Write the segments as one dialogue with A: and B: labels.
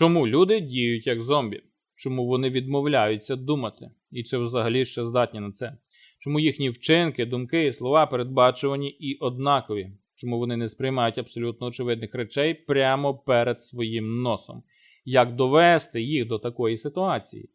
A: Чому люди діють як зомбі? Чому вони відмовляються думати? І чи взагалі ще здатні на це? Чому їхні вчинки, думки і слова передбачувані і однакові? Чому вони не сприймають абсолютно очевидних речей прямо перед своїм носом? Як довести їх до такої ситуації?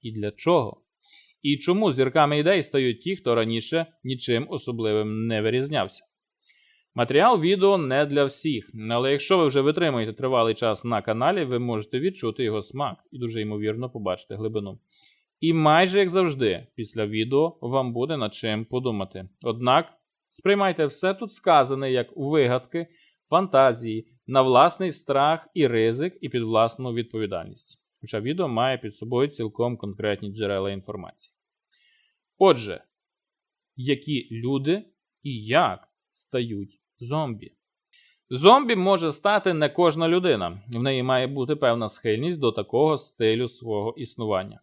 A: І для чого? І чому зірками ідей стають ті, хто раніше нічим особливим не вирізнявся? Матеріал відео не для всіх, але якщо ви вже витримуєте тривалий час на каналі, ви можете відчути його смак і дуже ймовірно побачити глибину. І майже як завжди, після відео вам буде над чим подумати. Однак сприймайте все тут сказане як вигадки, фантазії, на власний страх і ризик, і під власну відповідальність. Хоча відео має під собою цілком конкретні джерела інформації. Отже, які люди і як стають зомбі? Зомбі може стати не кожна людина, в неї має бути певна схильність до такого стилю свого існування.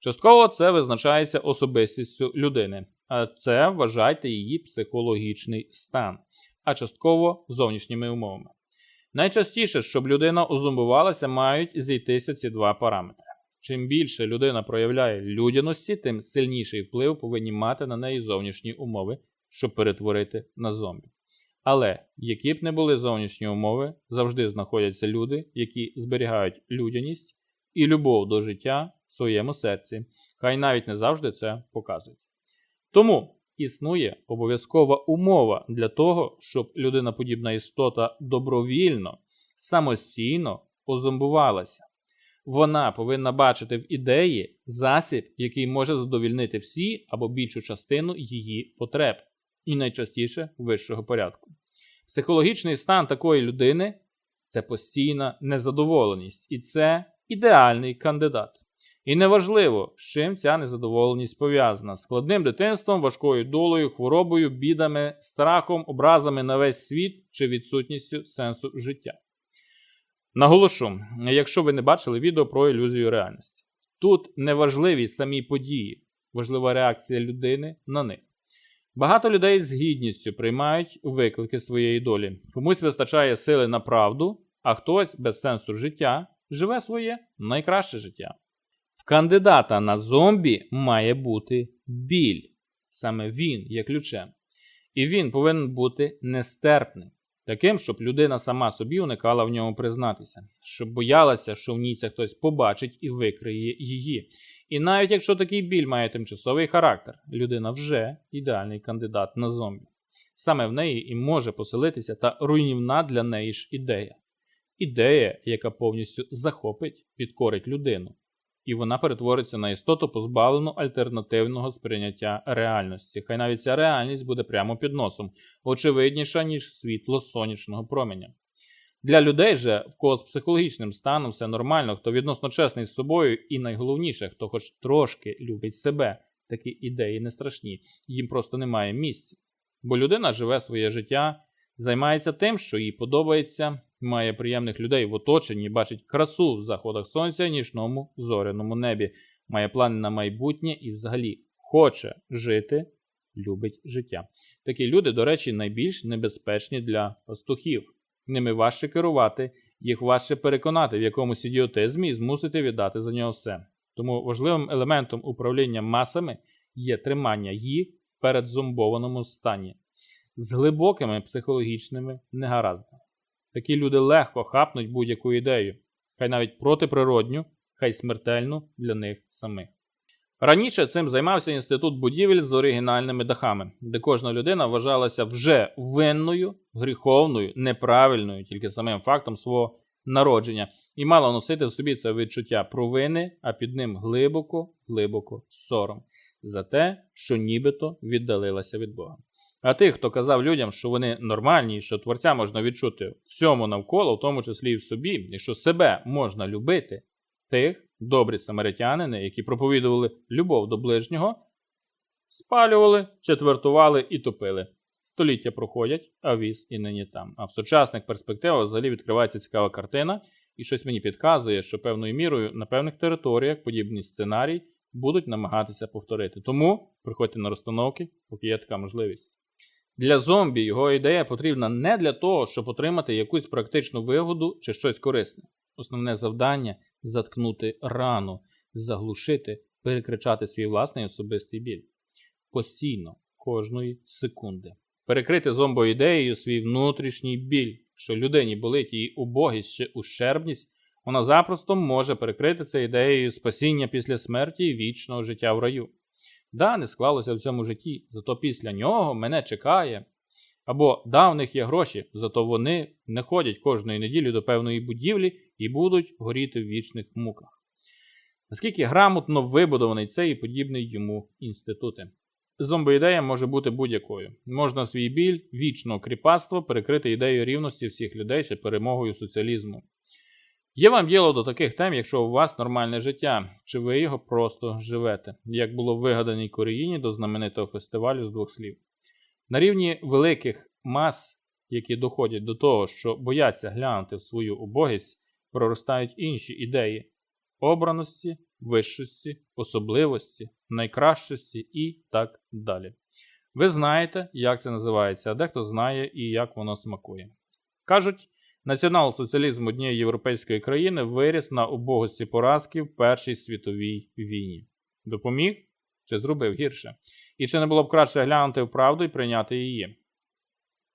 A: Частково це визначається особистістю людини, а це вважайте її психологічний стан, а частково зовнішніми умовами. Найчастіше, щоб людина озумбувалася, мають зійтися ці два параметри. Чим більше людина проявляє людяності, тим сильніший вплив повинні мати на неї зовнішні умови, щоб перетворити на зомбі. Але які б не були зовнішні умови, завжди знаходяться люди, які зберігають людяність і любов до життя в своєму серці, хай навіть не завжди це показують. Тому існує обов'язкова умова для того, щоб людиноподібна істота добровільно, самостійно озомбувалася. Вона повинна бачити в ідеї засіб, який може задовільнити всі або більшу частину її потреб, і найчастіше вищого порядку. Психологічний стан такої людини це постійна незадоволеність, і це ідеальний кандидат. І неважливо, з чим ця незадоволеність пов'язана: складним дитинством, важкою долею, хворобою, бідами, страхом, образами на весь світ чи відсутністю сенсу життя. Наголошу, якщо ви не бачили відео про ілюзію реальності, тут не важливі самі події, важлива реакція людини на них. Багато людей з гідністю приймають виклики своєї долі. Комусь вистачає сили на правду, а хтось без сенсу життя живе своє найкраще життя. В кандидата на зомбі має бути біль. Саме він є ключем. І він повинен бути нестерпним, таким, щоб людина сама собі уникала в ньому признатися, щоб боялася, що в ній це хтось побачить і викриє її. І навіть якщо такий біль має тимчасовий характер, людина вже ідеальний кандидат на зомбі. Саме в неї і може поселитися та руйнівна для неї ж ідея. Ідея, яка повністю захопить, підкорить людину, і вона перетвориться на істоту, позбавлену альтернативного сприйняття реальності. Хай навіть ця реальність буде прямо під носом, очевидніша, ніж світло сонячного променя. Для людей же, в кого з психологічним станом все нормально, хто відносно чесний з собою, і найголовніше, хто хоч трошки любить себе, такі ідеї не страшні, їм просто немає місця. Бо людина живе своє життя, займається тим, що їй подобається, має приємних людей в оточенні, бачить красу в заходах сонця, нічному зоряному небі, має плани на майбутнє і взагалі хоче жити, любить життя. Такі люди, до речі, найбільш небезпечні для пастухів. Ними важче керувати, їх важче переконати в якомусь ідіотизмі і змусити віддати за нього все. Тому важливим елементом управління масами є тримання їх в передзомбованому стані з глибокими психологічними негараздами. Такі люди легко хапнуть будь-яку ідею, хай навіть протиприродню, хай смертельну для них самих. Раніше цим займався інститут будівель з оригінальними дахами, де кожна людина вважалася вже винною, гріховною, неправильною, тільки самим фактом свого народження, і мала носити в собі це відчуття провини, а під ним глибоко, глибоко сором за те, що нібито віддалилася від Бога. А тих, хто казав людям, що вони нормальні, що творця можна відчути всьому навколо, в тому числі і в собі, і що себе можна любити, тих добрі самаритянини, які проповідували любов до ближнього, спалювали, четвертували і топили. Століття проходять, а віз і нині там. А в сучасних перспективах взагалі відкривається цікава картина, і щось мені підказує, що певною мірою на певних територіях подібні сценарії будуть намагатися повторити. Тому приходьте на розстановки, поки є така можливість. Для зомбі його ідея потрібна не для того, щоб отримати якусь практичну вигоду чи щось корисне. Основне завдання заткнути рану, заглушити, перекричати свій власний особистий біль. Постійно, кожної секунди. Перекрити зомбоідеєю свій внутрішній біль, що людині болить її убогість чи ущербність, вона запросто може перекрити це ідеєю спасіння після смерті і вічного життя в раю. Да, не склалося в цьому житті, зато після нього мене чекає. Або да, в них є гроші, зато вони не ходять кожної неділі до певної будівлі і будуть горіти в вічних муках. Наскільки грамотно вибудований цей і подібний йому інститути. Зомбоідея може бути будь-якою. Можна свій біль вічного кріпацтва перекрити ідеєю рівності всіх людей чи перемогою соціалізму. Є вам діло до таких тем, якщо у вас нормальне життя, чи ви його просто живете, як було в вигаданій Коріїні до знаменитого фестивалю з двох слів. На рівні великих мас, які доходять до того, що бояться глянути в свою убогість, проростають інші ідеї обраності, вищості, особливості, найкращості і так далі. Ви знаєте, як це називається, а дехто знає і як воно смакує. Кажуть, націонал-соціалізм однієї європейської країни виріс на убогості поразки в Першій світовій війні. Допоміг чи зробив гірше? І чи не було б краще глянути в правду і прийняти її?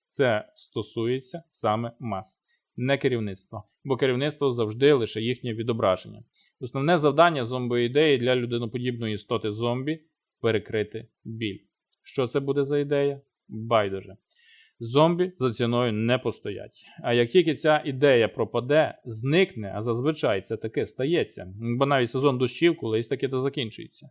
A: Це стосується саме мас, не керівництва, бо керівництво завжди лише їхнє відображення. Основне завдання зомбоідеї для людиноподібної істоти зомбі перекрити біль. Що це буде за ідея? Байдуже. Зомбі за ціною не постоять. А як тільки ця ідея пропаде, зникне, а зазвичай це таке стається, бо навіть сезон дощів колись таки та закінчується.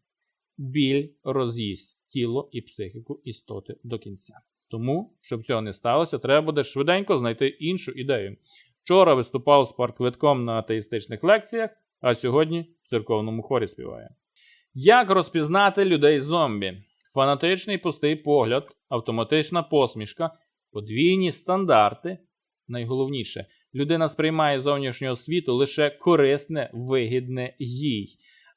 A: Біль роз'їсть тіло і психіку істоти до кінця. Тому, щоб цього не сталося, треба буде швиденько знайти іншу ідею. Вчора виступав з партквитком на атеїстичних лекціях, а сьогодні в церковному хорі співає. Як розпізнати людей зомбі? Фанатичний пустий погляд, автоматична посмішка, подвійні стандарти. Найголовніше, людина сприймає зовнішнього світу лише корисне, вигідне їй.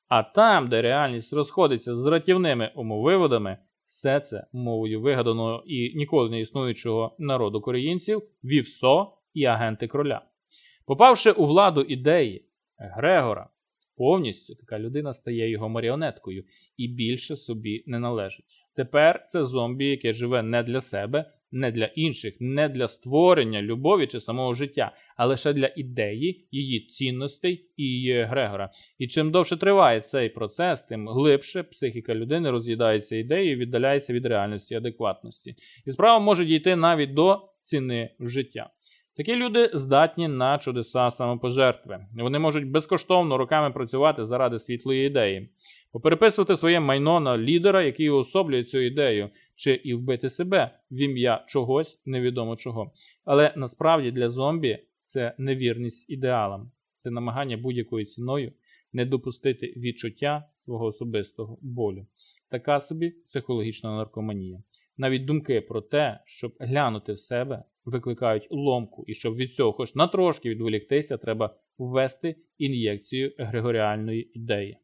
A: А там, де реальність розходиться з ратівними умовиводами, все це мовою вигаданого і ніколи не існуючого народу коріїнців, вівсо і агенти кроля. Попавши у владу ідеї Грегора, повністю така людина стає його маріонеткою і більше собі не належить. Тепер це зомбі, яке живе не для себе, не для інших, не для створення любові чи самого життя, а лише для ідеї, її цінностей і її Грегора. І чим довше триває цей процес, тим глибше психіка людини роз'їдається ідеєю і віддаляється від реальності адекватності. І справа може дійти навіть до ціни життя. Такі люди здатні на чудеса самопожертви. Вони можуть безкоштовно роками працювати заради світлої ідеї, попереписувати своє майно на лідера, який уособлює цю ідею, чи і вбити себе в ім'я чогось невідомо чого. Але насправді для зомбі це невірність ідеалам, це намагання будь-якою ціною не допустити відчуття свого особистого болю. Така собі психологічна наркоманія. Навіть думки про те, щоб глянути в себе, викликають ломку, і щоб від цього хоч на трошки відволіктися, треба ввести ін'єкцію егрегоріальної ідеї.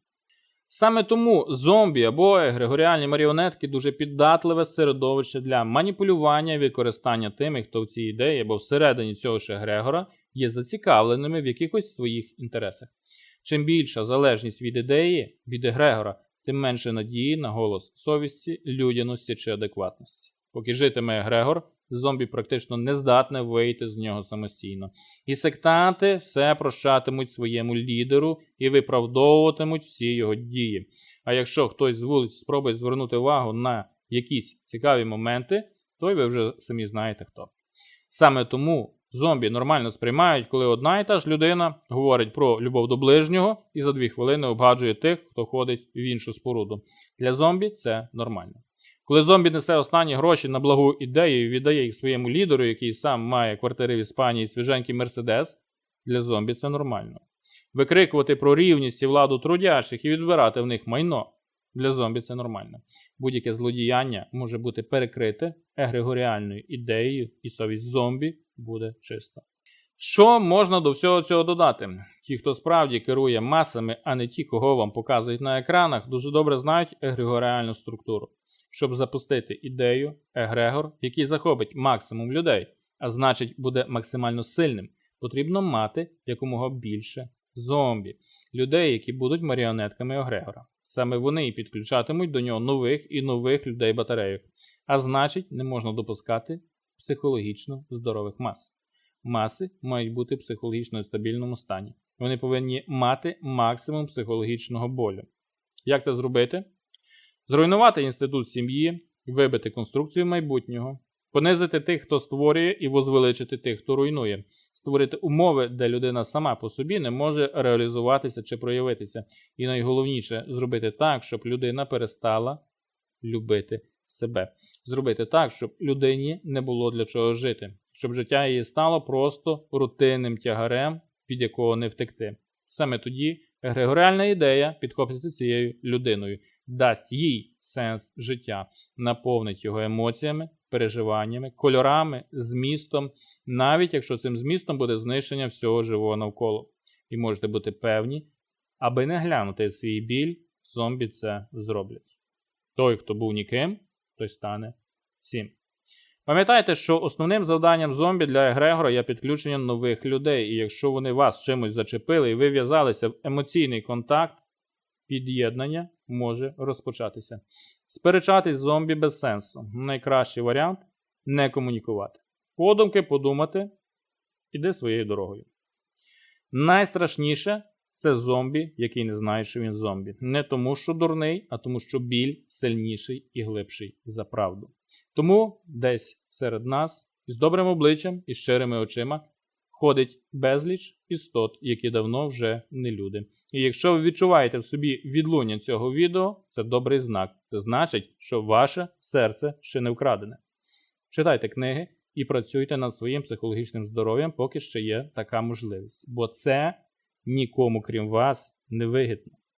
A: Саме тому зомбі або егрегоріальні маріонетки дуже піддатливе середовище для маніпулювання і використання тими, хто в цій ідеї або всередині цього ж егрегора є зацікавленими в якихось своїх інтересах. Чим більша залежність від ідеї, від егрегора, тим менше надії на голос совісті, людяності чи адекватності. Поки житиме егрегор, зомбі практично не здатне вийти з нього самостійно. І сектанти все прощатимуть своєму лідеру і виправдовуватимуть всі його дії. А якщо хтось з вулиць спробує звернути увагу на якісь цікаві моменти, то ви вже самі знаєте хто. Саме тому зомбі нормально сприймають, коли одна і та ж людина говорить про любов до ближнього і за дві хвилини обгаджує тих, хто ходить в іншу споруду. Для зомбі це нормально. Коли зомбі несе останні гроші на благу ідею і віддає їх своєму лідеру, який сам має квартири в Іспанії і свіженький Мерседес, для зомбі це нормально. Викрикувати про рівність і владу трудящих і відбирати в них майно. Для зомбі це нормально. Будь-яке злодіяння може бути перекрите егрегоріальною ідеєю, і совість зомбі буде чиста. Що можна до всього цього додати? Ті, хто справді керує масами, а не ті, кого вам показують на екранах, дуже добре знають егрегоріальну структуру щоб запустити ідею, егрегор, який захопить максимум людей, а значить, буде максимально сильним, потрібно мати якомога більше зомбі, людей, які будуть маріонетками Огрегора. Саме вони і підключатимуть до нього нових і нових людей батарейок. А значить, не можна допускати психологічно здорових мас. Маси мають бути в психологічно стабільному стані. Вони повинні мати максимум психологічного болю. Як це зробити? Зруйнувати інститут сім'ї, вибити конструкцію майбутнього, понизити тих, хто створює, і возвеличити тих, хто руйнує, створити умови, де людина сама по собі не може реалізуватися чи проявитися. І найголовніше зробити так, щоб людина перестала любити себе. Зробити так, щоб людині не було для чого жити, щоб життя її стало просто рутинним тягарем, від якого не втекти. Саме тоді егрегоріальна ідея підхопиться цією людиною, дасть їй сенс життя, наповнить його емоціями, переживаннями, кольорами, змістом, навіть якщо цим змістом буде знищення всього живого навколо. І можете бути певні, аби не глянути свій біль, зомбі це зроблять. Той, хто був ніким, той стане всім. Пам'ятайте, що основним завданням зомбі для Егрегора є підключення нових людей, і якщо вони вас чимось зачепили і ви в'язалися в емоційний контакт, під'єднання може розпочатися. Сперечатись з зомбі без сенсу. Найкращий варіант не комунікувати. Подумки подумати, іди своєю дорогою. Найстрашніше це зомбі, який не знає, що він зомбі. Не тому, що дурний, а тому, що біль сильніший і глибший за правду. Тому десь серед нас із добрим обличчям і щирими очима ходить безліч істот, які давно вже не люди. І якщо ви відчуваєте в собі відлуння цього відео, це добрий знак. Це значить, що ваше серце ще не вкрадене. Читайте книги і працюйте над своїм психологічним здоров'ям, поки ще є така можливість. Бо це нікому, крім вас, не вигідно.